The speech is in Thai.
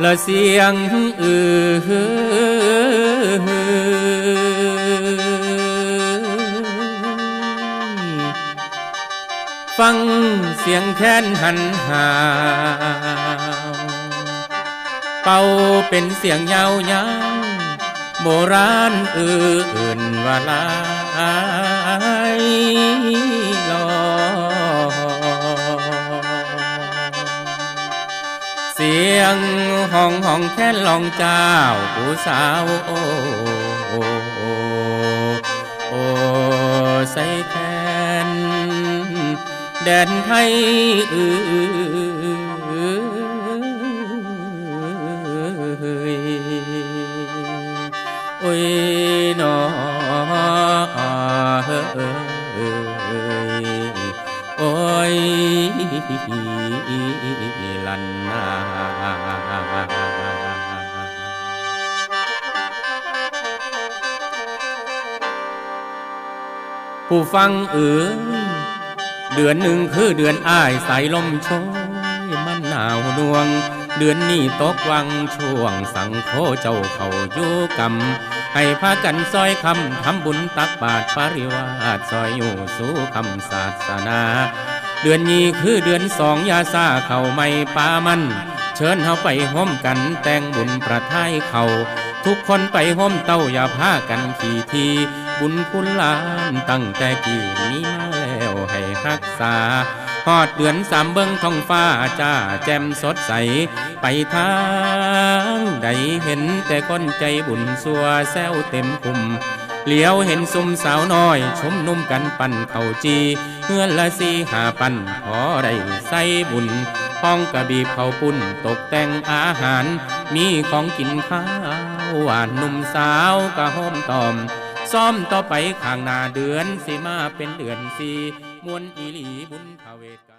และเสียงอือฟังเสียงแค้นหันหาวเป่าเป็นเสียงยาวยาวโบราณอื่นว่าลาย สียงห้องห้องแค้นลองเจ้าผู้สาวโอ้โอ้โอ้ใส่แคนแดนไทยเอ่ยโอ้ยนอโลันนาผู้ฟังเอ๋ยเดือนหนึ่งคือเดือนอ้ายสายลมโชยมันหนาวดวง เดือนนี้ตกวังช่วงสังโคเจ้าเขาอยู่กำให้พากันซอยคำทำบุญตักบาตรปริวาสซอยอยู่สู่คำศาสนา เดือนนี้คือเดือนสองยาซาเข่าไม่ปามัน เชิญเฮาไปห้มกันแต่งบุญประทายเขา ทุกคนไปห้มเต้าอย่าพากันขี่ที บุญคุณลานตั้งแต่กี่นี้มาแล้วให้รักษาฮอดเดือนสามเบิ้งท้องฟ้าจ้าแจ่มสดใส ไปทางใดเห็นแต่คนใจบุญสัวแซวเต็มคุม เหลียวเห็นซุมสาวน้อย ชมนุ่มกันปั่นเข่าจีเฮือนละสีหาปั่นขอได้ใส่บุญห้องกระบีเขาปุ่นตกแต่งอาหาร มีของกินข้าวหวานหนุ่มสาวกระห้อมตอม ซ้อมต่อไปข้างหน้าเดือนสิมาเป็นเดือนสี่มวนอีหลีบุญทเวศกัน